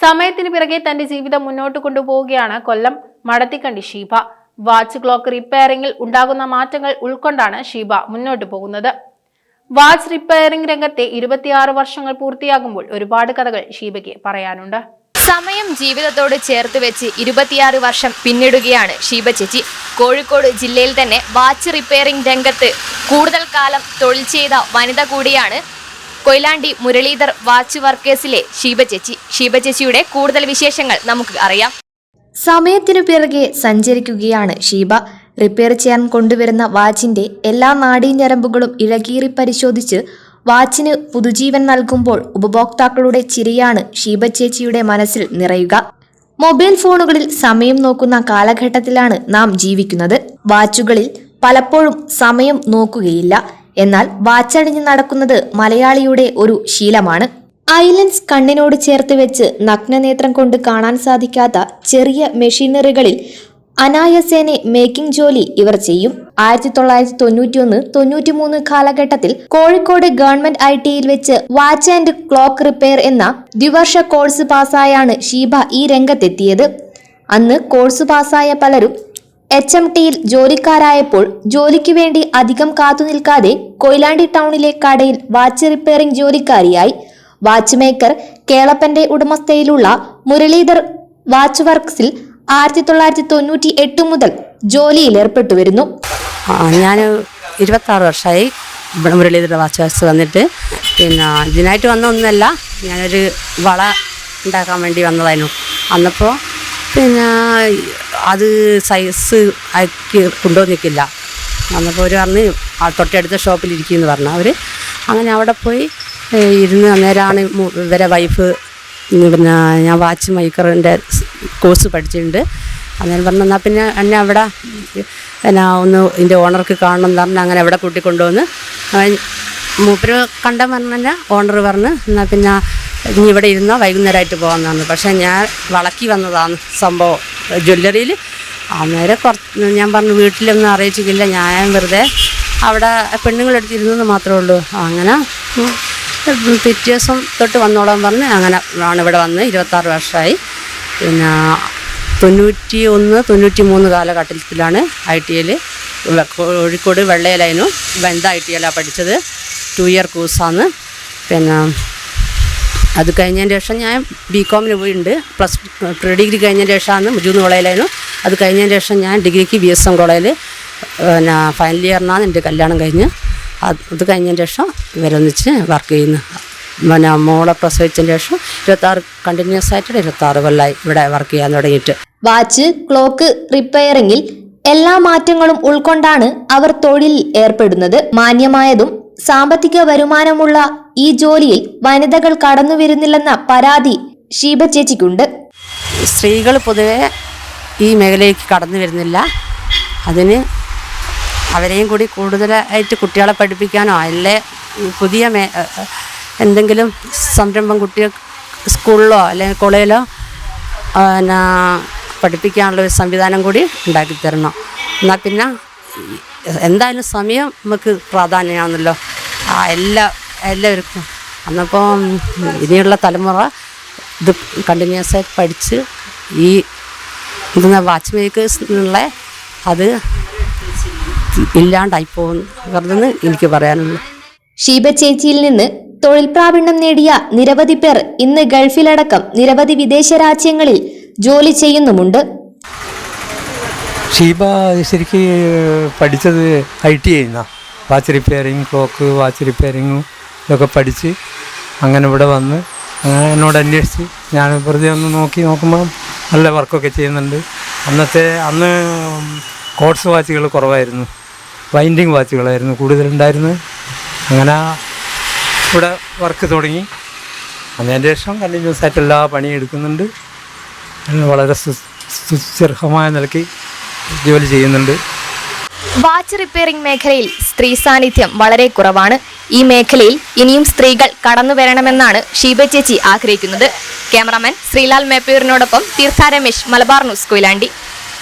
സമയത്തിന് പിറകെ തന്റെ ജീവിതം മുന്നോട്ട് കൊണ്ടുപോവുകയാണ് കൊല്ലം മടത്തിക്കണ്ടി ഷീബ. വാച്ച് ക്ലോക്ക് റിപ്പയറിംഗിൽ ഉണ്ടാകുന്ന മാറ്റങ്ങൾ ഉൾക്കൊണ്ടാണ് ഷീബ മുന്നോട്ട് പോകുന്നത്. വാച്ച് റിപ്പയറിംഗ് രംഗത്തെ ഇരുപത്തിയാറ് വർഷങ്ങൾ പൂർത്തിയാകുമ്പോൾ ഒരുപാട് കഥകൾ ഷീബയ്ക്ക് പറയാനുണ്ട്. സമയം ജീവിതത്തോട് ചേർത്ത് വെച്ച് ഇരുപത്തിയാറ് വർഷം പിന്നിടുകയാണ് ഷീബ ചേച്ചി. കോഴിക്കോട് ജില്ലയിൽ തന്നെ വാച്ച് റിപ്പയറിംഗ് രംഗത്ത് കൂടുതൽ കാലം തൊഴിൽ ചെയ്ത വനിത കൂടിയാണ് കൊയിലാണ്ടി മുരളീധർ വാച്ച് വർക്കേഴ്സിലെ ഷീബ ചേച്ചി. ഷീബ ചേച്ചിയുടെ കൂടുതൽ വിശേഷങ്ങൾ നമുക്ക് അറിയാം. സമയത്തിനു പിറകെ സഞ്ചരിക്കുകയാണ് ഷീബ. റിപ്പയർ ചെയ്യാൻ കൊണ്ടുവരുന്ന വാച്ചിന്റെ എല്ലാ നാഡീഞരമ്പുകളും ഇഴകീറി പരിശോധിച്ച് വാച്ചിന് പുതുജീവൻ നൽകുമ്പോൾ ഉപഭോക്താക്കളുടെ ചിരിയാണ് ഷീബ ചേച്ചിയുടെ മനസ്സിൽ നിറയുക. മൊബൈൽ ഫോണുകളിൽ സമയം നോക്കുന്ന കാലഘട്ടത്തിലാണ് നാം ജീവിക്കുന്നത്. വാച്ചുകളിൽ പലപ്പോഴും സമയം നോക്കുകയില്ല. എന്നാൽ വാച്ചണിഞ്ഞ് നടക്കുന്നത് മലയാളിയുടെ ഒരു ശീലമാണ്. ഐലൻസ് കണ്ണിനോട് ചേർത്ത് വെച്ച് നഗ്നനേത്രം കൊണ്ട് കാണാൻ സാധിക്കാത്ത ചെറിയ മെഷീനറികളിൽ അനായസേനെ മേക്കിംഗ് ജോലി ഇവർ ചെയ്യും. ആയിരത്തി തൊള്ളായിരത്തി തൊണ്ണൂറ്റിയൊന്ന് തൊണ്ണൂറ്റിമൂന്ന് കാലഘട്ടത്തിൽ കോഴിക്കോട് ഗവൺമെന്റ് ഐ ടിയിൽ വെച്ച് വാച്ച് ആൻഡ് ക്ലോക്ക് റിപ്പയർ എന്ന ദ്വിവർഷ കോഴ്സ് പാസ്സായാണ് ഷീബ ഈ രംഗത്തെത്തിയത്. അന്ന് കോഴ്സ് പാസ്സായ പലരും എച്ച് എം ടിയിൽ ജോലിക്കാരായപ്പോൾ ജോലിക്ക് വേണ്ടി അധികം കാത്തുനിൽക്കാതെ കൊയിലാണ്ടി ടൗണിലെ കടയിൽ വാച്ച് റിപ്പയറിംഗ് ജോലിക്കാരിയായി. വാച്ച് മേക്കർ കേളപ്പന്റെ ഉടമസ്ഥയിലുള്ള മുരളീധർ വാച്ച് വർക്ക്സിൽ ആയിരത്തി തൊള്ളായിരത്തി തൊണ്ണൂറ്റി എട്ട് മുതൽ ജോലിയിൽ ഏർപ്പെട്ടു വരുന്നു. ഞാൻ ഇരുപത്താറ് വർഷമായി ഇവിടെ മുരളീധര വാച്ച് വർക്ക്സ് വന്നിട്ട്. പിന്നെ ഇതിനായിട്ട് വന്ന ഒന്നല്ല ഞാനൊരു വള ഉണ്ടാക്കാൻ വേണ്ടി വന്നതായിരുന്നു. അന്നപ്പോൾ പിന്നെ അത് സൈസ് ആക്കി കൊണ്ടുവന്നിക്കില്ല അന്നപ്പോൾ അവർ പറഞ്ഞ് തൊട്ടടുത്ത ഷോപ്പിൽ ഇരിക്കുമെന്ന് പറഞ്ഞു. അവർ അങ്ങനെ അവിടെ പോയി ഇരുന്ന് അന്നേരമാണ് ഇവരെ വൈഫ് പിന്നെ ഞാൻ വാച്ച് മൈക്കറിന്റെ കോഴ്സ് പഠിച്ചിട്ടുണ്ട്. അന്നേരം പറഞ്ഞു എന്നാൽ പിന്നെ എന്നെ അവിടെ എന്നാ ഒന്ന് ഇതിന്റെ ഓണർക്ക് കാണണം എന്ന് പറഞ്ഞ് അങ്ങനെ അവിടെ കൂട്ടിക്കൊണ്ടുവന്ന്. മൂപ്പര് കണ്ട പറഞ്ഞ ഓണർ പറഞ്ഞ് എന്നാൽ പിന്നെ ഇനി ഇവിടെ ഇരുന്നാൽ വൈകുന്നേരമായിട്ട് പോകാമെന്നാണ്. പക്ഷേ ഞാൻ വളക്കി വന്നതാണ് സംഭവം. ജ്വല്ലറിയിൽ അന്നേരം കുറച്ച് ഞാൻ പറഞ്ഞു വീട്ടിലൊന്നും അറിയിച്ചിട്ടില്ല ഞാൻ വെറുതെ അവിടെ പെണ്ണുങ്ങളെടുത്തിരുന്നെന്ന് മാത്രമേ ഉള്ളൂ. അങ്ങനെ പിറ്റേ ദിവസം തൊട്ട് വന്നോളാൻ പറഞ്ഞ് അങ്ങനെ ആണ് ഇവിടെ വന്ന് ഇരുപത്താറ് വർഷമായി പിന്നെ തൊണ്ണൂറ്റി ഒന്ന് തൊണ്ണൂറ്റി മൂന്ന് കാലഘട്ടത്തിലാണ് ഐ ടി ഐയിൽ കോഴിക്കോട് വെള്ളയിലായിരുന്നു ബന്ധ ഐ ടി ഐയിലാണ് പഠിച്ചത്. ടു ഇയർ കോഴ്സാണ്. പിന്നെ അത് കഴിഞ്ഞതിന് ശേഷം ഞാൻ ബി കോമിന് പോയിട്ടുണ്ട്. പ്ലസ് പ്രീ ഡിഗ്രി കഴിഞ്ഞതിന് ശേഷമാണ് മുജൂന്ന് കോളേജിലായിരുന്നു അത് കഴിഞ്ഞതിന് ശേഷം ഞാൻ ഡിഗ്രിക്ക് ബി എസ് എം കോളേജിൽ പിന്നെ ഫൈനൽ ഇയറിനാണ് എന്റെ കല്യാണം കഴിഞ്ഞ്. അത് കഴിഞ്ഞതിന് ശേഷം ഇവരൊന്നിച്ച് വർക്ക് ചെയ്യുന്നു. പിന്നെ മോളെ പ്രസവിച്ചതിന് ശേഷം ഇരുപത്താറ് കണ്ടിന്യൂസ് ആയിട്ട് ഇരുപത്താറ് കൊല്ലമായി ഇവിടെ വർക്ക് ചെയ്യാൻ തുടങ്ങിയിട്ട്. വാച്ച് ക്ലോക്ക് റിപ്പയറിംഗിൽ എല്ലാ മാറ്റങ്ങളും ഉൾക്കൊണ്ടാണ് അവർ തൊഴിലിൽ ഏർപ്പെടുന്നത്. മാന്യമായതും സാമ്പത്തിക വരുമാനമുള്ള ഈ ജോലിയിൽ വനിതകൾ കടന്നു വരുന്നില്ലെന്ന പരാതി ഷീബ ചേച്ചിക്കുണ്ട്. സ്ത്രീകൾ പൊതുവെ ഈ മേഖലയിലേക്ക് കടന്നു വരുന്നില്ല അതിന് അവരെയും കൂടി കൂടുതലായിട്ട് കുട്ടികളെ പഠിപ്പിക്കാനോ അല്ലെ പുതിയ മേ എന്തെങ്കിലും സംരംഭം കുട്ടികൾ സ്കൂളിലോ അല്ലെങ്കിൽ കോളേജിലോ പഠിപ്പിക്കാനുള്ള ഒരു സംവിധാനം കൂടി ഉണ്ടാക്കി തരണം. എന്നാൽ പിന്നെ എന്തായാലും സമയം നമുക്ക് പ്രാധാന്യമാണല്ലോ. ആ എല്ലാ എല്ലാവർക്കും. അന്നപ്പോൾ ഇനിയുള്ള തലമുറ ഇത് കണ്ടിന്യൂസ് ആയിട്ട് പഠിച്ച് ഈ ഇതെന്ന വാച്ച് മേക്കേഴ്സ് എന്നുള്ള അത് ഇല്ലാണ്ടായി പോകുന്നു. എനിക്ക് പറയാനുള്ളൂ. ഷീബ ചേച്ചിയിൽ നിന്ന് തൊഴിൽ പ്രാവീണ്യം നേടിയ നിരവധി പേർ ഇന്ന് ഗൾഫിലടക്കം നിരവധി വിദേശ രാജ്യങ്ങളിൽ ജോലി ചെയ്യുന്നുമുണ്ട്. ഷീബ ശരിക്ക് പഠിച്ചത് ഐ ടി ഐന്ന വാച്ച് റിപ്പയറിങ് ക്ലോക്ക് വാച്ച് റിപ്പയറിങ്ങും ഇതൊക്കെ പഠിച്ച് അങ്ങനെ ഇവിടെ വന്ന് അങ്ങനെ എന്നോട് അന്വേഷിച്ച് ഞാൻ വെറുതെ ഒന്ന് നോക്കി നോക്കുമ്പോൾ നല്ല വർക്കൊക്കെ ചെയ്യുന്നുണ്ട്. അന്നത്തെ അന്ന് കോട്സ് വാച്ചുകൾ കുറവായിരുന്നു. വൈൻഡിങ് വാച്ചുകളായിരുന്നു കൂടുതലുണ്ടായിരുന്നു അങ്ങനെ ഇവിടെ വർക്ക് തുടങ്ങി. അതിന് ശേഷം കണ്ടിന്യൂസ് ആയിട്ട് എല്ലാ പണിയും എടുക്കുന്നുണ്ട്. വളരെ സുസ്ഥിർഹമായ നിലയ്ക്ക് ജോലി ചെയ്യുന്നുണ്ട്. വാച്ച് റിപ്പയറിംഗ് മേഖലയിൽ സ്ത്രീ സാന്നിധ്യം വളരെ കുറവാണ്. ഈ മേഖലയിൽ ഇനിയും സ്ത്രീകൾ കടന്നു വരണമെന്നാണ് ഷീബ ചേച്ചി ആഗ്രഹിക്കുന്നത്. ക്യാമറാമാൻ ശ്രീലാൽ മേപ്പയൂരിനോടൊപ്പം തീർത്ഥ രമേശ് മലബാർ ന്യൂസ് കൊയിലാണ്ടി.